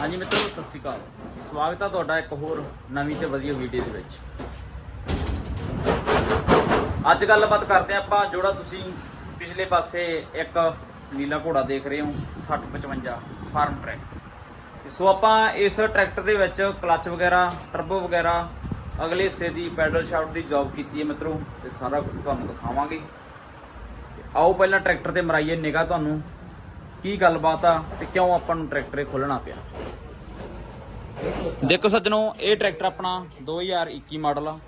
ਹਾਂਜੀ ਮਿੱਤਰੋ, ਸਤਿ ਸ਼੍ਰੀ ਅਕਾਲ। ਸਵਾਗਤ ਹੈ ਤੁਹਾਡਾ ਇੱਕ ਹੋਰ ਨਵੀਂ ਤੇ ਵਧੀਆ ਵੀਡੀਓ ਦੇ ਵਿੱਚ। ਅੱਜ ਗੱਲਬਾਤ ਕਰਦੇ ਹਾਂ ਆਪਾਂ, ਜਿਹੜਾ ਤੁਸੀਂ ਪਿਛਲੇ ਪਾਸੇ ਇੱਕ ਨੀਲਾ ਘੋੜਾ ਦੇਖ ਰਹੇ ਹੋ 6055 ਫਾਰਮ ਟਰੈਕ। ਸੋ ਆਪਾਂ ਇਸ ਟਰੈਕਟਰ ਦੇ ਵਿੱਚ ਕਲੱਚ ਵਗੈਰਾ, ਟਰਬੋ ਵਗੈਰਾ, ਅਗਲੇ ਹਿੱਸੇ ਦੀ ਪੈਡਲ ਸ਼ਾਫਟ ਦੀ ਜੌਬ ਕੀਤੀ ਹੈ ਮਿੱਤਰੋ, ਤੇ ਸਾਰਾ ਕੁਝ ਤੁਹਾਨੂੰ ਦਿਖਾਵਾਂਗੇ। ਆਓ ਪਹਿਲਾਂ ਟਰੈਕਟਰ ਤੇ ਮਰਾਈਏ ਨਿਗਾਹ ਤੁਹਾਨੂੰ। ਕੀ ਗੱਲਬਾਤ ਆ ਤੇ ਕਿਉਂ ਆਪਾਂ ਨੂੰ ਟਰੈਕਟਰ ਇਹ ਖੋਲਣਾ ਪਿਆ? ਦੇਖੋ ਸੱਜਣੋ, ਇਹ ਟਰੈਕਟਰ ਆਪਣਾ 2021 ਮਾਡਲ ਆ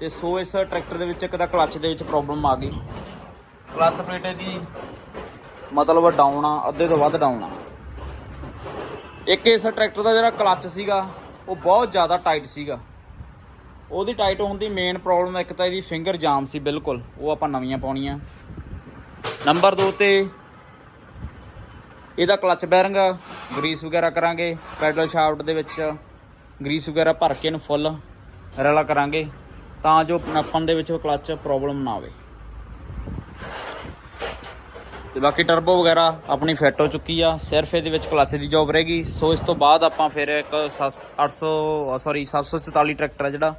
ਤੇ ਸੋ ਇਸ ਟਰੈਕਟਰ ਦੇ ਵਿੱਚ ਇੱਕ ਤਾਂ ਕਲੱਚ ਦੇ ਵਿੱਚ ਪ੍ਰੋਬਲਮ ਆ ਗਈ। ਕਲੱਚ ਪਲੇਟ ਦੀ ਮਤਲਬ ਡਾਊਨ ਆ, ਅੱਧੇ ਤੋਂ ਵੱਧ ਡਾਊਨ ਆ। ਇੱਕ ਇਸ ਟਰੈਕਟਰ ਦਾ ਜਿਹੜਾ ਕਲੱਚ ਸੀਗਾ, ਉਹ ਬਹੁਤ ਜ਼ਿਆਦਾ ਟਾਈਟ ਸੀਗਾ। ਉਹਦੀ ਟਾਈਟ ਹੋਣ ਦੀ ਮੇਨ ਪ੍ਰੋਬਲਮ ਇੱਕ ਤਾਂ ਇਹਦੀ ਫਿੰਗਰ ਜਾਮ ਸੀ ਬਿਲਕੁਲ, ਉਹ ਆਪਾਂ ਨਵੀਆਂ ਪਾਉਣੀਆਂ। ਨੰਬਰ 2 ਤੇ ਇਹਦਾ ਕਲੱਚ ਬੈਰਿੰਗ, ਗਰੀਸ ਵਗੈਰਾ ਕਰਾਂਗੇ, ਪੈਡਲ ਸ਼ਾਫਟ ਦੇ ਵਿੱਚ, ਗਰੀਸ ਵਗੈਰਾ ਭਰ ਕੇ ਇਹਨੂੰ ਫੁੱਲ ਰਲਾ ਕਰਾਂਗੇ, ਤਾਂ ਜੋ ਨੱਪਣ ਦੇ ਵਿੱਚ ਕਲੱਚ ਪ੍ਰੋਬਲਮ ਨਾ ਆਵੇ। ਤੇ ਬਾਕੀ ਟਰਬੋ ਵਗੈਰਾ ਆਪਣੀ ਫਿੱਟ ਹੋ ਚੁੱਕੀ ਆ, ਸਿਰਫ ਇਹਦੇ ਵਿੱਚ ਕਲੱਚ ਦੀ ਜੋਬ ਰਹੇਗੀ। ਸੋ ਇਸ ਤੋਂ ਬਾਅਦ ਆਪਾਂ ਫਿਰ ਇੱਕ 800 ਸੌਰੀ 744 ਟਰੈਕਟਰ ਆ ਜਿਹੜਾ,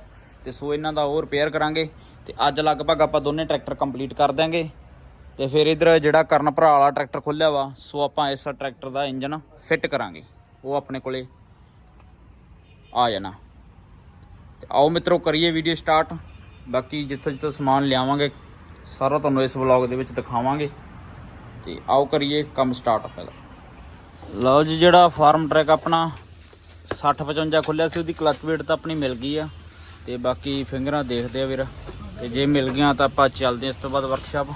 ਤੇ ਸੋ ਇਹਨਾਂ ਦਾ ਉਹ ਰਿਪੇਅਰ ਕਰਾਂਗੇ। ਤੇ ਅੱਜ ਲਗਭਗ ਆਪਾਂ ਦੋਨੇ ਟਰੈਕਟਰ ਕੰਪਲੀਟ ਕਰ ਦਾਂਗੇ ਤੇ ਫਿਰ ਇਧਰ ਜਿਹੜਾ ਕਰਨ ਭਰਾ ਵਾਲਾ ਟਰੈਕਟਰ ਖੋਲਿਆ ਵਾ, ਸੋ ਆਪਾਂ ਇਸ ਟਰੈਕਟਰ ਦਾ ਇੰਜਨ ਫਿੱਟ ਕਰਾਂਗੇ। ਉਹ ਆਪਣੇ ਕੋਲੇ ਆ ਜਾਣਾ। ਤੇ ਆਓ ਮਿੱਤਰੋ, ਕਰੀਏ ਵੀਡੀਓ ਸਟਾਰਟ ਬਾਕੀ ਜਿੱਥੇ ਜਿੱਥੇ ਸਮਾਨ ਲਿਆਵਾਂਗੇ, ਸਾਰਾ ਤੁਹਾਨੂੰ ਇਸ ਵਲੌਗ ਦੇ ਵਿੱਚ ਦਿਖਾਵਾਂਗੇ। ਤੇ ਆਓ ਕਰੀਏ ਕੰਮ ਸਟਾਰਟ ਪਹਿਲਾਂ। ਲਓ ਜੀ, ਜਿਹੜਾ ਫਾਰਮ ਟਰੈਕ ਆਪਣਾ 60 55 ਖੁੱਲਿਆ ਸੀ, ਉਹਦੀ ਕਲਚ ਵੇਟ ਤਾਂ ਆਪਣੀ ਮਿਲ ਗਈ ਆ। ਤੇ ਬਾਕੀ ਫਿੰਗਰਾਂ ਦੇਖਦੇ ਆ ਵੀਰ। ਤੇ ਜੇ ਮਿਲ ਗਈਆਂ ਤਾਂ ਆਪਾਂ ਚੱਲਦੇ ਹਾਂ ਇਸ ਤੋਂ ਬਾਅਦ ਵਰਕਸ਼ਾਪ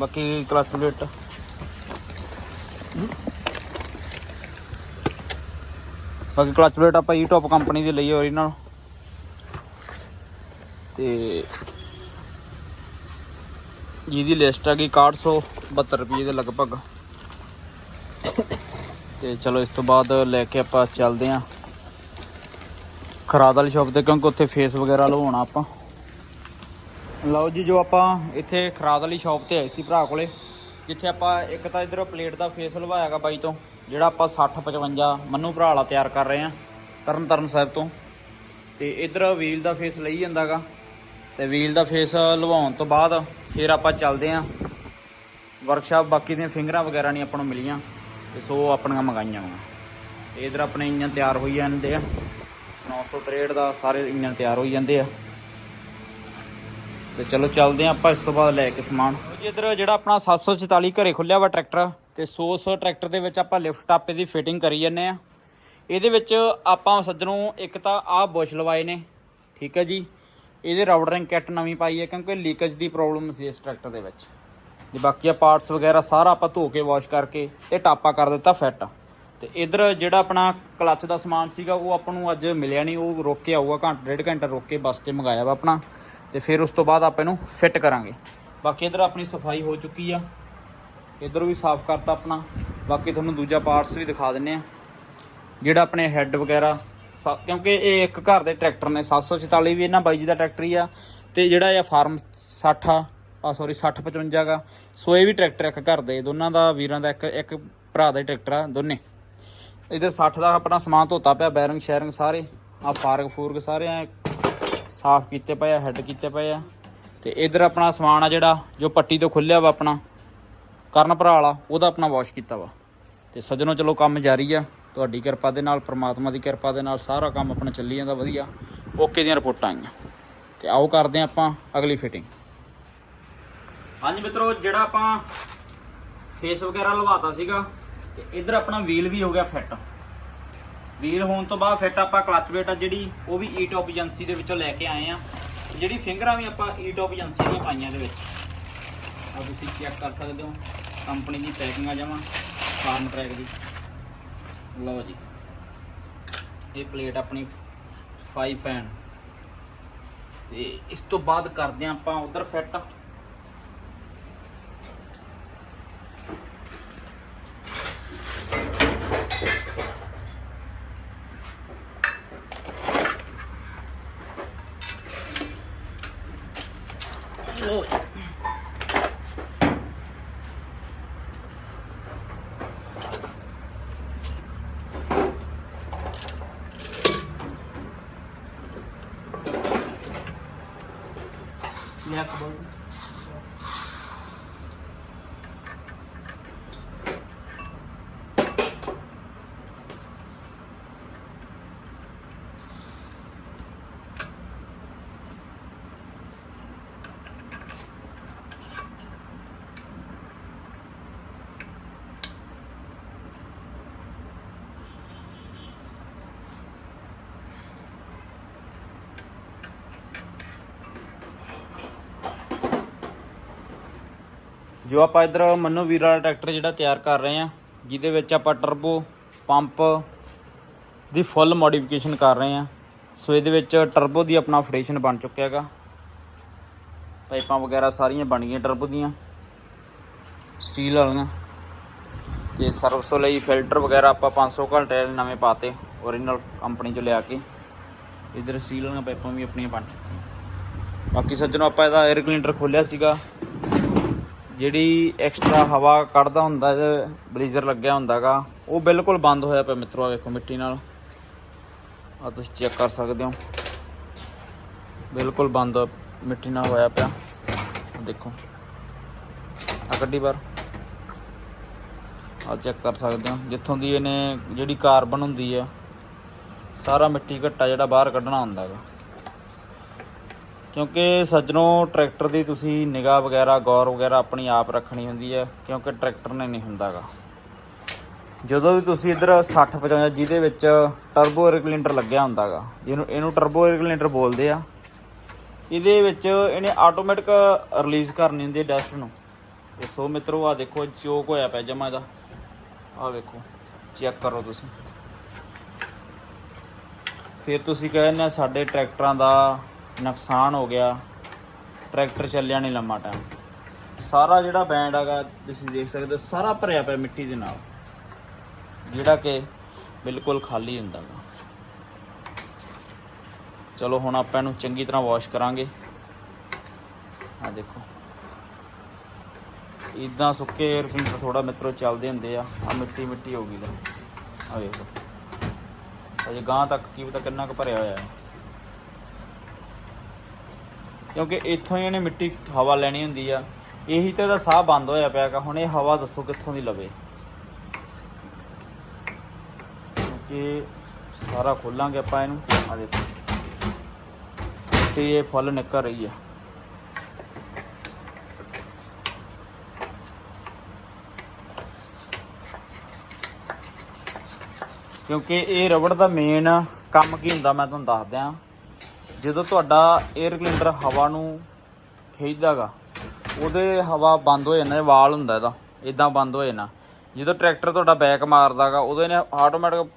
ਬਾਕੀ ਕਲਚ ਪਲੇਟ ਬਾਕੀ ਕਲਚ ਪਲੇਟ ਆਪਾਂ ਈ ਟੌਪ ਕੰਪਨੀ ਦੀ ਲਈ ਓਰੀਜਨਲ ਤੇ ਜਿਹਦੀ ਲਿਸਟ ਹੈਗੀ 6172 ਰੁਪਏ ਦੇ ਲਗਭਗ। ਤੇ ਚਲੋ ਇਸ ਤੋਂ ਬਾਅਦ ਲੈ ਕੇ ਆਪਾਂ ਚੱਲਦੇ ਆਂ। ਖਰਾਦ ਵਾਲੀ ਸ਼ਾਪ ਤੇ, ਕਿਉਂਕਿ ਉੱਥੇ ਫੇਸ ਵਗੈਰਾ ਲਵਾਉਣਾ ਆਪਾਂ। ਲਓ ਜੀ, ਜੋ ਆਪਾਂ ਇੱਥੇ ਖਰਾਦ ਵਾਲੀ ਸ਼ਾਪ ਤੇ ਆਏ ਸੀ ਭਰਾ ਕੋਲੇ, ਜਿੱਥੇ ਆਪਾਂ ਇੱਕ ਤਾਂ ਇਧਰੋਂ ਪਲੇਟ ਦਾ ਫੇਸ ਲਵਾਇਆਗਾ ਬਾਈ ਤੋਂ, ਜਿਹੜਾ ਆਪਾਂ 60 55 ਮੰਨੂ ਭਰਾ ਵਾਲਾ ਤਿਆਰ ਕਰ ਰਹੇ ਆ ਤਰਨ ਤਰਨ ਸਾਹਿਬ ਤੋਂ। ਤੇ ਇਧਰ ਵੀਲ ਦਾ ਫੇਸ ਲਈ ਜਾਂਦਾਗਾ, ਤੇ ਵੀਲ ਦਾ ਫੇਸ ਲਵਾਉਣ ਤੋਂ ਬਾਅਦ ਫਿਰ ਆਪਾਂ ਚੱਲਦੇ ਆਂ ਵਰਕਸ਼ਾਪ ਬਾਕੀ ਦੀਆਂ ਫਿੰਗਰਾਂ ਵਗੈਰਾ ਨਹੀਂ ਆਪਾਂ ਨੂੰ ਮਿਲੀਆਂ, ਤੇ ਸੋ ਆਪਣੀਆਂ ਮੰਗਾਈਆਂ ਵਾ ਤੇ ਇਧਰ ਆਪਣੇ ਇੰਜਨ ਤਿਆਰ ਹੋਈ ਜਾਂਦੇ ਆ 963 ਦਾ ਸਾਰੇ ਇੰਜਨ ਤਿਆਰ ਹੋਈ ਜਾਂਦੇ ਆ। ਤੇ ਚਲੋ ਚੱਲਦੇ ਆਂ ਆਪਾਂ ਇਸ ਤੋਂ ਬਾਅਦ ਲੈ ਕੇ ਸਮਾਨ। ਜੀ ਇਧਰ ਜਿਹੜਾ ਆਪਣਾ 744 ਘਰੇ ਖੁੱਲਿਆ ਵਾ ਟਰੈਕਟਰ, ਤੇ 100 100 ਟਰੈਕਟਰ ਦੇ ਵਿੱਚ ਆਪਾਂ ਲਿਫਟ ਟਾਪੇ ਦੀ ਫਿਟਿੰਗ ਕਰੀ ਜੰਨੇ ਆ ਇਹਦੇ ਵਿੱਚ ਆਪਾਂ ਸੱਜਣੋਂ ਇੱਕ ਤਾਂ ਆਹ ਬੁਸ਼ ਲਵਾਏ ਨੇ, ਠੀਕ ਹੈ ਜੀ। ਇਹਦੇ ਰਾਊਟਰਿੰਗ ਕਿੱਟ ਨਵੀਂ ਪਾਈ ਹੈ ਕਿਉਂਕਿ ਲੀਕੇਜ ਦੀ ਪ੍ਰੋਬਲਮ ਸੀ ਇਸ ਟਰੈਕਟਰ ਦੇ ਵਿੱਚ। ਤੇ ਬਾਕੀ ਆ ਪਾਰਟਸ ਵਗੈਰਾ ਸਾਰਾ ਆਪਾਂ ਧੋ ਕੇ ਵਾਸ਼ ਕਰਕੇ ਤੇ ਟਾਪਾ ਕਰ ਦਿੱਤਾ ਫਿੱਟ ਤੇ ਇਧਰ ਜਿਹੜਾ ਆਪਣਾ ਕਲੱਚ ਦਾ ਸਮਾਨ ਸੀਗਾ, ਉਹ ਆਪਾਂ ਨੂੰ ਅੱਜ ਮਿਲਿਆ ਨਹੀਂ, ਉਹ ਰੁਕ ਕੇ ਆਊਗਾ, ਘੰਟਾ ਡੇਢ ਘੰਟਾ ਰੋਕ ਕੇ ਬੱਸ ਤੇ ਮੰਗਾਇਆ ਵਾ ਆਪਣਾ। ਤੇ ਫਿਰ ਉਸ ਤੋਂ ਬਾਅਦ ਆਪਾਂ ਇਹਨੂੰ ਫਿੱਟ ਕਰਾਂਗੇ। ਬਾਕੀ ਇਧਰ ਆਪਣੀ ਸਫ਼ਾਈ ਹੋ ਚੁੱਕੀ ਆ। ਇਧਰ ਵੀ ਸਾਫ਼ ਕਰਤਾ ਆਪਣਾ। ਬਾਕੀ ਤੁਹਾਨੂੰ ਦੂਜਾ ਪਾਰਟਸ ਵੀ ਦਿਖਾ ਦਿੰਨੇ ਆ। ਜਿਹੜਾ ਆਪਣੇ ਹੈੱਡ ਵਗੈਰਾ, ਸ- ਕਿਉਂਕਿ ਇਹ ਇੱਕ ਘਰ ਦੇ ਟਰੈਕਟਰ ਨੇ 744 ਵੀ ਇਹਨਾਂ ਬਾਈ ਜੀ ਦਾ ਟਰੈਕਟਰ ਹੀ ਆ। ਤੇ ਜਿਹੜਾ ਇਹ ਫਾਰਮ 60 ਆ ਆ ਸੌਰੀ 60 55 ਗਾ। ਸੋ ਇਹ ਵੀ ਟਰੈਕਟਰ ਇੱਕ ਘਰ ਦੇ, ਦੋਨਾਂ ਦਾ ਵੀਰਾਂ ਦਾ ਇੱਕ ਇੱਕ ਭਰਾ ਦਾ ਟਰੈਕਟਰ ਆ ਦੋਨੇ। ਇਧਰ 60 ਦਾ ਆਪਣਾ ਸਮਾਨ ਧੋਤਾ ਪਿਆ ਬੈਰਿੰਗ ਸ਼ੈਰਿੰਗ ਸਾਰੇ। ਆ ਫਾਰਗ ਫੂਰਗ ਸਾਰੇ ਆ। ਸਾਫ਼ ਕੀਤੇ ਪਏ ਆ ਹੈੱਡ ਕੀਤੇ ਪਏ ਆ। ਤੇ ਇਧਰ ਆਪਣਾ ਸਮਾਨ ਆ ਜਿਹੜਾ, ਜੋ ਪੱਟੀ ਤੋਂ ਖੁੱਲਿਆ ਵਾ ਆਪਣਾ, ਕਰਨ ਭਰਾ ਵਾਲਾ, ਉਹਦਾ ਆਪਣਾ ਵਾਸ਼ ਕੀਤਾ ਵਾ। ਤੇ ਸੱਜਣੋ, ਚਲੋ ਕੰਮ ਜਾਰੀ ਆ। ਤੁਹਾਡੀ ਕਿਰਪਾ ਦੇ ਨਾਲ, ਪ੍ਰਮਾਤਮਾ ਦੀ ਕਿਰਪਾ ਦੇ ਨਾਲ ਸਾਰਾ ਕੰਮ ਆਪਣਾ ਚੱਲੀ ਜਾਂਦਾ, ਵਧੀਆ। ਓਕੇ ਦੀਆਂ ਰਿਪੋਰਟਾਂ ਆਈਆਂ। ਤੇ ਆਓ ਕਰਦੇ ਹਾਂ ਆਪਾਂ ਅਗਲੀ ਫਿਟਿੰਗ ਹਾਂਜੀ ਮਿੱਤਰੋ, ਜਿਹੜਾ ਆਪਾਂ ਫੇਸ ਵਗੈਰਾ ਲਵਾਤਾ ਸੀਗਾ, ਤੇ ਇਧਰ ਆਪਣਾ ਵੀਲ ਵੀ ਹੋ ਗਿਆ ਫਿੱਟ ਵੀਲ ਹੋਣ ਤੋਂ ਬਾਅਦ ਫਿੱਟ ਆਪਾਂ ਕਲਚ ਵੇਟ ਆ ਜਿਹੜੀ, ਉਹ ਵੀ ਈ ਟੌਪ ਏਜੰਸੀ ਦੇ ਵਿੱਚੋਂ ਲੈ ਕੇ ਆਏ ਆ। ਜਿਹੜੀ ਫਿੰਗਰਾਂ ਵੀ ਆਪਾਂ ਈ ਟੌਪ ਏਜੰਸੀ ਦੀਆਂ ਪਾਈਆਂ ਇਹਦੇ ਵਿੱਚ। ਆ ਤੁਸੀਂ ਚੈੱਕ ਕਰ ਸਕਦੇ ਹੋ ਕੰਪਨੀ ਦੀ ਪੈਕਿੰਗ ਆ ਜਾਵਾਂ ਫਾਰਮ ਟਰੈਕ ਦੀ। ਲਓ ਜੀ। ਇਹ ਪਲੇਟ ਆਪਣੀ 5 ਫੈਨ ਤੇ ਇਸ ਤੋਂ ਬਾਅਦ ਕਰਦੇ ਹਾਂ ਆਪਾਂ ਉਧਰ ਫਿੱਟ ਲਿਆ ਜੋ ਆਪਾਂ ਇਧਰ ਮੰਨੂ ਵੀਰ ਵਾਲਾ ਟਰੈਕਟਰ ਜਿਹੜਾ ਤਿਆਰ ਕਰ ਰਹੇ ਆ ਜਿਹਦੇ ਵਿੱਚ ਆਪਾਂ ਟਰਬੋ ਪੰਪ ਦੀ ਫੁੱਲ ਮੋਡੀਫਿਕੇਸ਼ਨ ਕਰ ਰਹੇ ਆ ਸੋ ਇਹਦੇ ਵਿੱਚ ਟਰਬੋ ਦੀ ਆਪਣਾ ਫਰੇਸ਼ਨ ਬਣ ਚੁੱਕਿਆ ਹੈਗਾ। ਪਾਈਪਾਂ ਵਗੈਰਾ ਸਾਰੀਆਂ ਬਣ ਗਈਆਂ ਟਰਬੋ ਦੀਆਂ। ਸਟੀਲ ਵਾਲੀਆਂ। ਤੇ ਸਰਵਿਸ ਲਈ ਫਿਲਟਰ ਵਗੈਰਾ ਆਪਾਂ 500 ਘੰਟੇ ਨਵੇਂ ਪਾਤੇ ਓਰੀਜਨਲ ਕੰਪਨੀ ਚੋਂ ਲਿਆ ਕੇ। ਇਧਰ ਸਟੀਲ ਵਾਲੀਆਂ ਪਾਈਪਾਂ ਵੀ ਆਪਣੀਆਂ ਬਣ ਚੁੱਕੀਆਂ। ਬਾਕੀ ਸੱਜਣੋ ਆਪਾਂ ਇਹਦਾ 에ਅਰ ਕਲੀਨਰ ਖੋਲਿਆ ਸੀਗਾ। ਜਿਹੜੀ ਐਕਸਟਰਾ ਹਵਾ ਕੱਢਦਾ ਹੁੰਦਾ ਬਲੀਜ਼ਰ ਲੱਗਿਆ ਹੁੰਦਾਗਾ, ਉਹ ਬਿਲਕੁਲ ਬੰਦ ਹੋਇਆ ਪਿਆ ਮਿੱਤਰੋ, ਆ ਵੇਖੋ ਮਿੱਟੀ ਨਾਲ। ਆ ਤੁਸੀਂ ਚੈੱਕ ਕਰ ਸਕਦੇ ਹੋ। ਬਿਲਕੁਲ ਬੰਦ ਮਿੱਟੀ ਨਾਲ ਹੋਇਆ ਪਿਆ। ਦੇਖੋ। ਆ ਗੱਡੀ ਬਾਰ ਆ ਚੈੱਕ ਕਰ ਸਕਦੇ ਹੋ। ਜਿੱਥੋਂ ਦੀ ਇਹਨੇ ਜਿਹੜੀ ਕਾਰਬਨ ਹੁੰਦੀ ਆ ਸਾਰਾ ਮਿੱਟੀ ਘੱਟਾ ਜਿਹੜਾ ਬਾਹਰ ਕੱਢਣਾ ਹੁੰਦਾ ਹੈਗਾ। ਕਿਉਂਕਿ ਸੱਜਣੋ, ਟਰੈਕਟਰ ਦੀ ਤੁਸੀਂ ਨਿਗਾਹ ਵਗੈਰਾ, ਗੌਰ ਵਗੈਰਾ ਆਪਣੀ ਆਪ ਰੱਖਣੀ ਹੁੰਦੀ ਹੈ, ਕਿਉਂਕਿ ਟਰੈਕਟਰ ਨੇ ਨਹੀਂ ਹੁੰਦਾਗਾ। ਜਦੋਂ ਵੀ ਤੁਸੀਂ ਇੱਧਰ 60 55 ਜਿਹਦੇ ਵਿੱਚ ਟਰਬੋ 에ਅਰ ਕਲੀਨਰ ਲੱਗਿਆ ਹੁੰਦਾਗਾ, ਜਿਹਨੂੰ, ਇਹਨੂੰ ਟਰਬੋ 에ਅਰ ਬੋਲਦੇ ਆ, ਇਹਦੇ ਵਿੱਚ ਇਹਨੇ ਆਟੋਮੈਟਿਕ ਰਿਲੀਜ਼ ਕਰਨੀ ਹੁੰਦੀ ਹੈ ਡਸਟ ਨੂੰ। ਤੇ ਸੋ ਮਿੱਤਰੋ ਆ ਦੇਖੋ, ਚੋਕ ਹੋਇਆ ਪਿਆ ਜਮਾ ਇਹਦਾ। ਆ ਵੇਖੋ ਚੈੱਕ ਕਰੋ ਤੁਸੀਂ। ਫਿਰ ਤੁਸੀਂ ਕਹਿੰਦੇ ਆ, ਸਾਡੇ ਟਰੈਕਟਰਾਂ ਦਾ ਨੁਕਸਾਨ ਹੋ ਗਿਆ, ਟਰੈਕਟਰ ਚੱਲਿਆ ਨਹੀਂ ਲੰਮਾ ਟਾਈਮ ਸਾਰਾ ਜਿਹੜਾ ਬੈਂਡ ਹੈਗਾ, ਤੁਸੀਂ ਦੇਖ ਸਕਦੇ ਹੋ, ਸਾਰਾ ਭਰਿਆ ਪਿਆ ਮਿੱਟੀ ਦੇ ਨਾਲ। ਜਿਹੜਾ ਕਿ ਬਿਲਕੁਲ ਖਾਲੀ ਹੁੰਦਾ ਗਾ। ਚਲੋ, ਹੁਣ ਆਪਾਂ ਇਹਨੂੰ ਚੰਗੀ ਤਰ੍ਹਾਂ ਵਾਸ਼ ਕਰਾਂਗੇ। ਆ ਦੇਖੋ। ਇਦਾਂ ਸੁੱਕੇ 에ਅਰ ਫਿਲਟਰ ਥੋੜਾ ਮਿੱਤਰੋ ਚੱਲਦੇ ਹੁੰਦੇ ਆ। ਆ ਮਿੱਟੀ ਮਿੱਟੀ ਹੋ ਗਈ ਦਾ ਆ ਵੇਖੋ ਅਜੇ ਗਾਂ ਤੱਕ ਕੀ ਪਤਾ ਕਿੰਨਾ ਕੁ ਭਰਿਆ ਹੋਇਆ ਹੈ। ਕਿਉਂਕਿ ਇੱਥੋਂ ਹੀ ਇਹਨੇ ਮਿੱਟੀ ਹਵਾ ਲੈਣੀ ਹੁੰਦੀ ਆ। ਇਹੀ ਤਾਂ ਇਹਦਾ ਸਾਹ ਬੰਦ ਹੋਇਆ ਪਿਆ ਹੈਗਾ। ਹੁਣ ਇਹ ਹਵਾ ਦੱਸੋ ਕਿੱਥੋਂ ਦੀ ਲਵੇ। ਕਿਉਂਕਿ ਸਾਰਾ ਖੋਲਾਂਗੇ ਆਪਾਂ ਇਹਨੂੰ। ਆ ਦੇਖੋ। ਤੇ ਇਹ ਫੁੱਲ ਨਿਕਲ ਰਹੀ ਆ। ਕਿਉਂਕਿ ਇਹ ਰਬੜ ਦਾ ਮੇਨ ਕੰਮ ਕੀ ਹੁੰਦਾ ਮੈਂ ਤੁਹਾਨੂੰ ਦੱਸ ਦਿਆਂ। ਜਦੋਂ ਤੁਹਾਡਾ 에ਅਰ ਕਲੀਨਰ ਹਵਾ ਨੂੰ ਖਿੱਚਦਾਗਾ, ਉਹਦੇ ਹਵਾ ਬੰਦ ਹੋ ਜਾਂਦਾ ਵਾਲ ਹੁੰਦਾ ਇਹਦਾ ਇਦਾਂ ਬੰਦ ਹੋ ਜਾਣਾ। ਜਦੋਂ ਟਰੈਕਟਰ ਤੁਹਾਡਾ ਬੈਕ ਮਾਰਦਾਗਾ, ਉਦੋਂ ਇਹਨੇ ਆਟੋਮੈਟਿਕ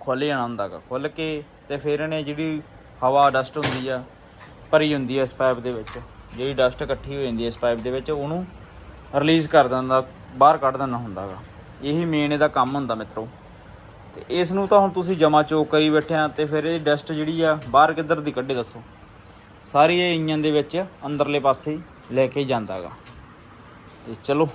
ਖੁੱਲ ਜਾਣਾ ਹੁੰਦਾਗਾ ਖੁੱਲ ਕੇ ਤੇ ਫਿਰ ਇਹਨੇ ਜਿਹੜੀ ਹਵਾ ਡਸਟ ਹੁੰਦੀ ਆ, ਭਰੀ ਹੁੰਦੀ ਆ ਇਸ ਪਾਈਪ ਦੇ ਵਿੱਚ, ਜਿਹੜੀ ਡਸਟ ਇਕੱਠੀ ਹੋ ਜਾਂਦੀ ਹੈ ਇਸ ਪਾਈਪ ਦੇ ਵਿੱਚ, ਉਹਨੂੰ ਰਿਲੀਜ਼ ਕਰ ਦਿੰਦਾ, ਬਾਹਰ ਕੱਢ ਦਿੰਦਾ ਹੁੰਦਾਗਾ। ਇਹੀ ਮੇਨ ਇਹਦਾ ਕੰਮ ਹੁੰਦਾ ਮਿੱਤਰੋ। ਤੇ ਇਸ ਨੂੰ ਤਾਂ ਹੁਣ ਤੁਸੀਂ ਜਮਾ ਚੋਕ ਕਰੀ ਬੈਠੇ ਆ ਤੇ ਫਿਰ ਇਹ ਡਸਟ ਜਿਹੜੀ ਆ ਬਾਹਰ ਕਿੱਧਰ ਦੀ ਕੱਢੇ ਦੱਸੋ? ਸਾਰੀ ਇਹ ਇੰਜਨ ਦੇ ਵਿੱਚ ਅੰਦਰਲੇ ਪਾਸੇ ਲੈ ਕੇ ਜਾਂਦਾਗਾ ਤੇ ਚਲੋ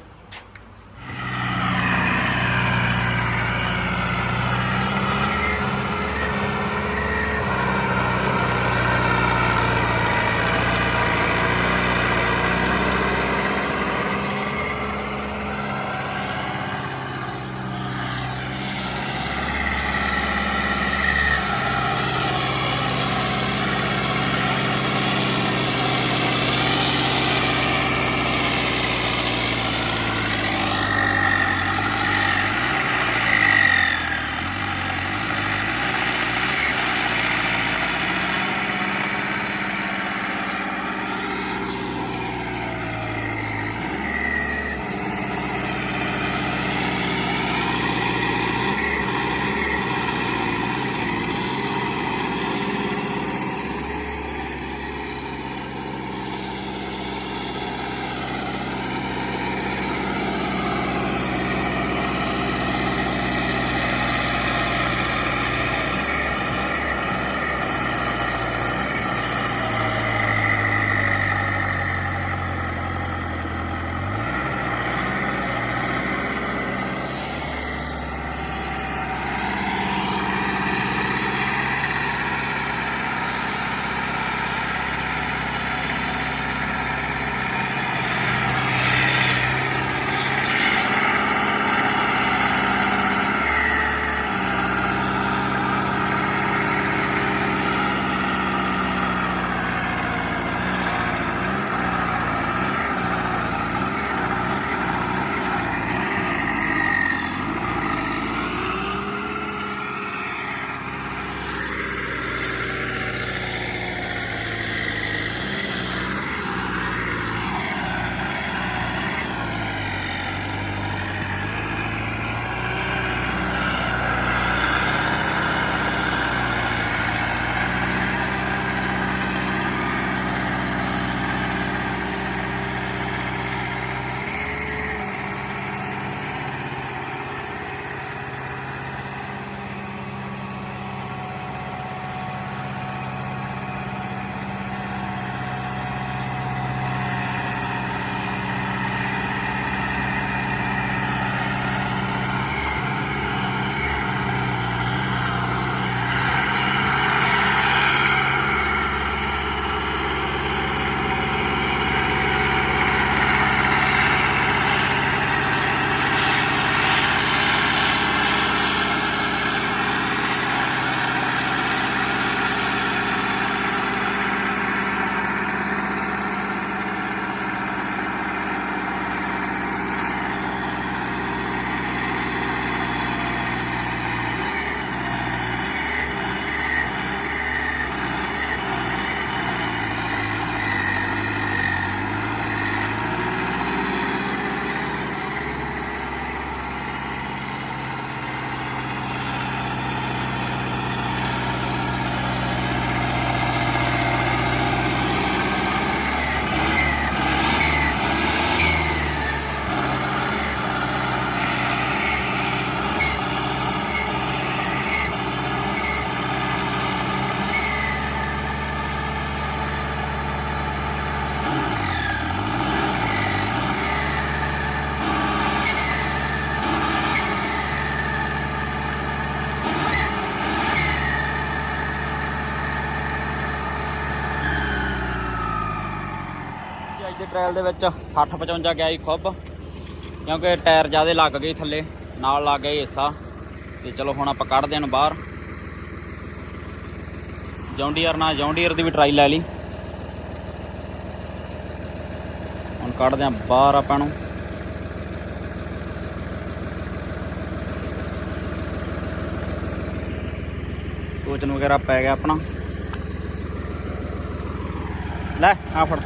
ਅੱਜ ਦੇ ਟ੍ਰਾਇਲ ਦੇ ਵਿੱਚ 60 55 ਗਿਆ ਜੀ ਖੁੱਬ, ਕਿਉਂਕਿ ਟਾਇਰ ਜ਼ਿਆਦਾ ਲੱਗ ਗਏ ਥੱਲੇ, ਨਾਲ ਲੱਗ ਗਿਆ ਜੀ ਹਿੱਸਾ, ਤੇ ਚਲੋ ਹੁਣ ਆਪਾਂ ਕੱਢਦੇ ਹਾਂ ਬਾਹਰ। ਜੌਂਡੀਅਰ ਨਾਲ ਜੌਂਡੀਅਰ ਦੀ ਵੀ ਟਰਾਈ ਲੈ ਲਈ। ਹੁਣ ਕੱਢਦੇ ਹਾਂ ਬਾਹਰ ਆਪਾਂ ਨੂੰ। ਟੋਚਨ ਵਗੈਰਾ ਪੈ ਗਿਆ ਆਪਣਾ। ਲੈ, ਆ ਫੜ।